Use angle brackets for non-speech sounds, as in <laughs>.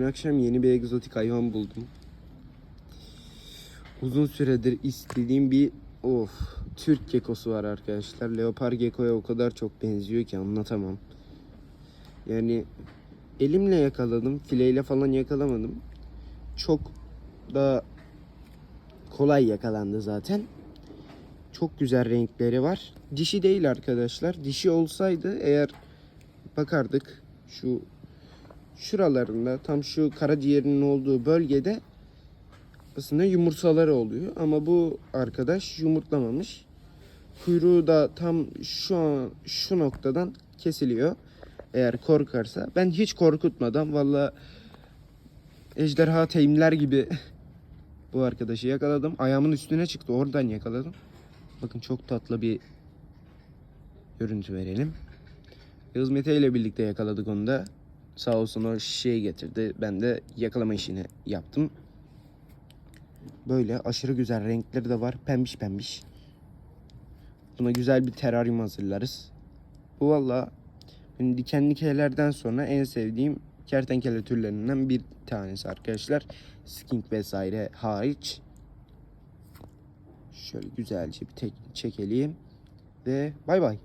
Dün akşam yeni bir egzotik hayvan buldum. Uzun süredir istediğim bir of Türk gekosu var arkadaşlar. Leopar gekoya o kadar çok benziyor ki anlatamam. Yani elimle yakaladım. Fileyle falan yakalamadım. Çok da kolay yakalandı zaten. Çok güzel renkleri var. Dişi değil arkadaşlar. Dişi olsaydı eğer bakardık şu şuralarında tam şu karaciğerinin olduğu bölgede aslında yumurtaları oluyor ama bu arkadaş yumurtlamamış. Kuyruğu da tam şu an şu noktadan kesiliyor. Eğer korkarsa ben hiç korkutmadan valla ejderha teymler gibi <laughs> bu arkadaşı yakaladım. Ayağımın üstüne çıktı. Oradan yakaladım. Bakın çok tatlı bir görüntü verelim. Yağız Mete ile birlikte yakaladık onu da. Sağ olsun o şişeyi getirdi. Ben de yakalama işini yaptım. Böyle aşırı güzel renkleri de var. Pembiş pembiş. Buna güzel bir teraryum hazırlarız. Bu valla benim dikenli kelerden sonra en sevdiğim kertenkele türlerinden bir tanesi arkadaşlar. Skink vesaire hariç. Şöyle güzelce bir tek çekelim. Ve bay bay.